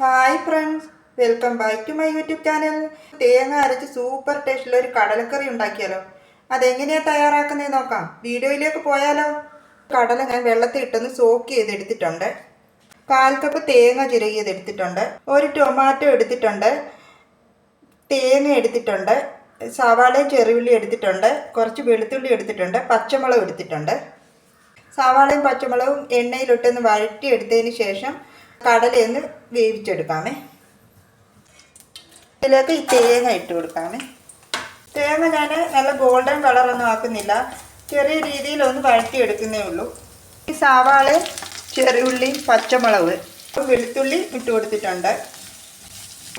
Hi friends welcome back to my YouTube channel തേങ്ങ അരച്ച് super ടേസ്റ്റിൽ ഒരു കടലക്കറി ഉണ്ടാക്കിയാലോ? അതെങ്ങനെയാണ് തയ്യാറാക്കുന്നത് നോക്കാം. വീഡിയോയിലേക്ക് പോയാലോ? കടല ഞാൻ വെള്ളത്തിൽ ഇട്ടൊന്ന് സോക്ക് ചെയ്തെടുത്തിട്ടുണ്ട്. കാൽ കപ്പ് തേങ്ങ ചിരകിയത് എടുത്തിട്ടുണ്ട്. ഒരു ടൊമാറ്റോ എടുത്തിട്ടുണ്ട്. തേങ്ങ എടുത്തിട്ടുണ്ട്. സവാളയും ചെറുവിള്ളി എടുത്തിട്ടുണ്ട്. കുറച്ച് വെളുത്തുള്ളി എടുത്തിട്ടുണ്ട്. പച്ചമുളകും എടുത്തിട്ടുണ്ട്. സവാളയും പച്ചമുളകും എണ്ണയിലിട്ടൊന്ന് വഴറ്റിയെടുത്തതിന് ശേഷം കടലയൊന്ന് വേവിച്ചെടുക്കാമേ. ഇതിലേക്ക് ഈ തേങ്ങ ഇട്ട് കൊടുക്കാമേ. തേങ്ങ ഞാൻ നല്ല ഗോൾഡൻ കളറൊന്നും ആക്കുന്നില്ല. ചെറിയ രീതിയിലൊന്ന് വഴറ്റിയെടുക്കുന്നേ ഉള്ളൂ. ഈ സവാളയും ചെറിയുള്ളി പച്ചമുളക് വെളുത്തുള്ളി ഇട്ട് കൊടുത്തിട്ടുണ്ട്.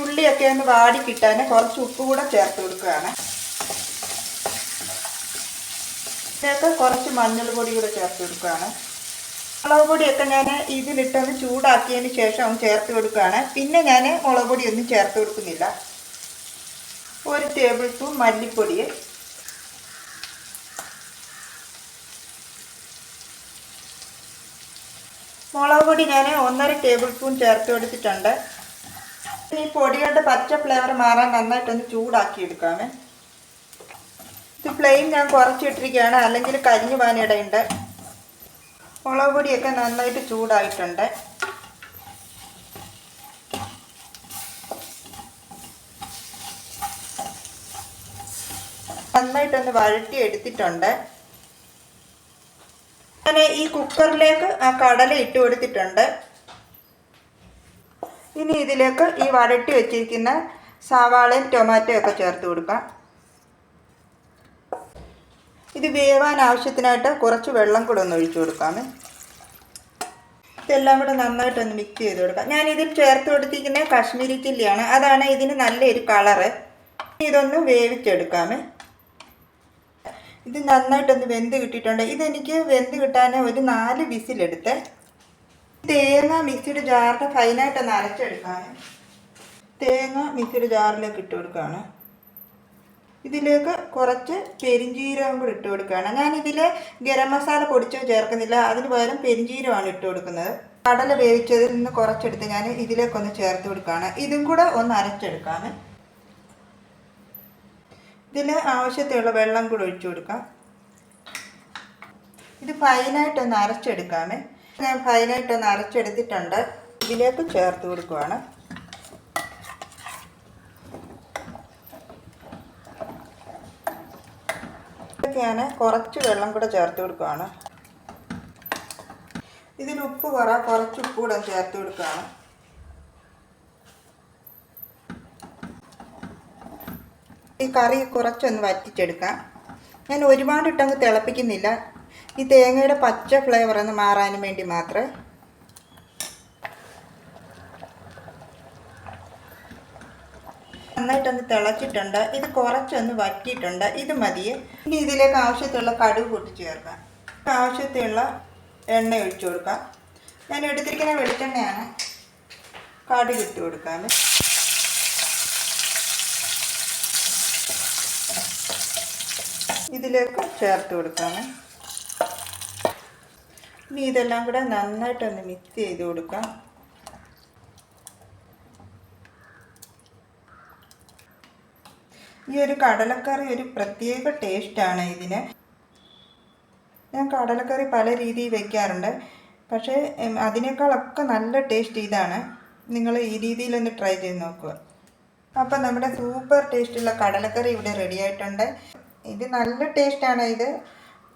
ഉള്ളിയൊക്കെ ഒന്ന് വാടി കിട്ടാൻ കുറച്ച് ഉപ്പ് കൂടെ ചേർത്ത് കൊടുക്കുകയാണ്. ഇതിലേക്ക് കുറച്ച് മഞ്ഞൾ പൊടി കൂടെ ചേർത്ത് കൊടുക്കുകയാണ്. മുളക് പൊടിയൊക്കെ ഞാൻ ഇതിലിട്ടൊന്ന് ചൂടാക്കിയതിന് ശേഷം ചേർത്ത് കൊടുക്കുകയാണ്. പിന്നെ ഞാൻ മുളക് പൊടിയൊന്നും ചേർത്ത് കൊടുക്കുന്നില്ല. ഒരു ടേബിൾ സ്പൂൺ മല്ലിപ്പൊടി. മുളക് പൊടി ഞാൻ ഒന്നര ടേബിൾ സ്പൂൺ ചേർത്ത് കൊടുത്തിട്ടുണ്ട്. ഈ പൊടികളുടെ പച്ച ഫ്ലേവർ മാറാൻ നന്നായിട്ടൊന്ന് ചൂടാക്കി എടുക്കാമേ ഇത് ഫ്ലെയിം ഞാൻ കുറച്ചിട്ടിരിക്കുകയാണ്. അല്ലെങ്കിൽ കരിഞ്ഞു പോകാനിടയുണ്ട് മുളക് പൊടിയൊക്കെ നന്നായിട്ട് ചൂടായിട്ടുണ്ട്. നന്നായിട്ടൊന്ന് വഴറ്റി എടുത്തിട്ടുണ്ട്. അങ്ങനെ ഈ കുക്കറിലേക്ക് ആ കടല ഇട്ട് കൊടുത്തിട്ടുണ്ട്. ഇനി ഇതിലേക്ക് ഈ വഴട്ടി വെച്ചിരിക്കുന്ന സവാളയും ടൊമാറ്റോ ഒക്കെ ചേർത്ത് കൊടുക്കാം. ഇത് വേവാൻ ആവശ്യത്തിനായിട്ട് കുറച്ച് വെള്ളം കൂടെ ഒന്ന് ഒഴിച്ചു കൊടുക്കാമേ. ഇതെല്ലാം കൂടെ നന്നായിട്ടൊന്ന് മിക്സ് ചെയ്ത് കൊടുക്കാം. ഞാൻ ഇതിൽ ചേർത്ത് കൊടുത്തിരിക്കുന്ന കാശ്മീരി ചില്ലിയാണ്. അതാണ് ഇതിന് നല്ലൊരു കളറ്. ഇതൊന്ന് വേവിച്ചെടുക്കാമേ. ഇത് നന്നായിട്ടൊന്ന് വെന്ത് കിട്ടിയിട്ടുണ്ട്. ഇതെനിക്ക് വെന്ത് കിട്ടാൻ ഒരു നാല് വിസിലെടുത്ത്. തേങ്ങ മിക്സിയുടെ ജാറിൽ ഫൈനായിട്ടൊന്ന് അരച്ചെടുക്കാമേ. തേങ്ങ മിക്സിയുടെ ജാറിലേക്ക് ഇട്ട് കൊടുക്കുകയാണ്. ഇതിലേക്ക് കുറച്ച് പെരിഞ്ചീരകം കൂടി ഇട്ട് കൊടുക്കുകയാണ്. ഞാനിതിൽ ഗരം മസാല പൊടിച്ചോ ചേർക്കുന്നില്ല. അതിന് പകരം പെരിഞ്ചീരമാണ് ഇട്ട് കൊടുക്കുന്നത്. കടല വേവിച്ചതിൽ നിന്ന് കുറച്ചെടുത്ത് ഞാൻ ഇതിലേക്കൊന്ന് ചേർത്ത് കൊടുക്കുകയാണ്. ഇതും കൂടെ ഒന്ന് അരച്ചെടുക്കാമേ ഇതിൽ ആവശ്യത്തിലുള്ള വെള്ളം കൂടെ ഒഴിച്ചു കൊടുക്കാം. ഇത് ഫൈനായിട്ടൊന്ന് അരച്ചെടുക്കാമേ ഞാൻ ഫൈനായിട്ടൊന്ന് അരച്ചെടുത്തിട്ടുണ്ട്. ഇതിലേക്ക് ചേർത്ത് കൊടുക്കുവാണ്. ഞാൻ കുറച്ച് വെള്ളം കൂടെ ചേർത്ത് കൊടുക്കുകയാണ്. ഇതിൽ ഉപ്പ് കുറ കുറച്ച് ഉപ്പ് കൂടെ ചേർത്ത് കൊടുക്കുകയാണ്. ഈ കറി കുറച്ചൊന്ന് വറ്റിച്ചെടുക്കാം. ഞാൻ ഒരുപാട് ഇട്ടങ്ങ് തിളപ്പിക്കുന്നില്ല. ഈ തേങ്ങയുടെ പച്ച ഫ്ലേവർ ഒന്ന് മാറാനും വേണ്ടി മാത്രമേ നന്നായിട്ടൊന്ന് തിളച്ചിട്ടുണ്ട്. ഇത് കുറച്ചൊന്ന് വറ്റിയിട്ടുണ്ട്. ഇത് മതി. ഇനി ഇതിലേക്ക് ആവശ്യത്തിലുള്ള കടുക് കൂട്ടി ചേർക്കാം. ആവശ്യത്തിലുള്ള എണ്ണ ഒഴിച്ചു കൊടുക്കാം. ഞാൻ എടുത്തിരിക്കുന്ന വെളിച്ചെണ്ണയാണ് കടുക് ഇട്ട് കൊടുക്കാം ഇതിലേക്ക് ചേർത്ത് കൊടുക്കാം ഇനി ഇതെല്ലാം കൂടെ നന്നായിട്ടൊന്ന് മിക്സ് ചെയ്ത് കൊടുക്കാം. ഈ ഒരു കടലക്കറി ഒരു പ്രത്യേക ടേസ്റ്റാണ് ഇതിന്. ഞാൻ കടലക്കറി പല രീതിയിൽ വെക്കാറുണ്ട്. പക്ഷേ അതിനേക്കാളൊക്കെ നല്ല ടേസ്റ്റ് ഇതാണ്. നിങ്ങൾ ഈ രീതിയിലൊന്ന് ട്രൈ ചെയ്ത് നോക്കുക. അപ്പം നമ്മുടെ സൂപ്പർ ടേസ്റ്റുള്ള കടലക്കറി ഇവിടെ റെഡി ആയിട്ടുണ്ട്. ഇത് നല്ല ടേസ്റ്റാണ് ഇത്.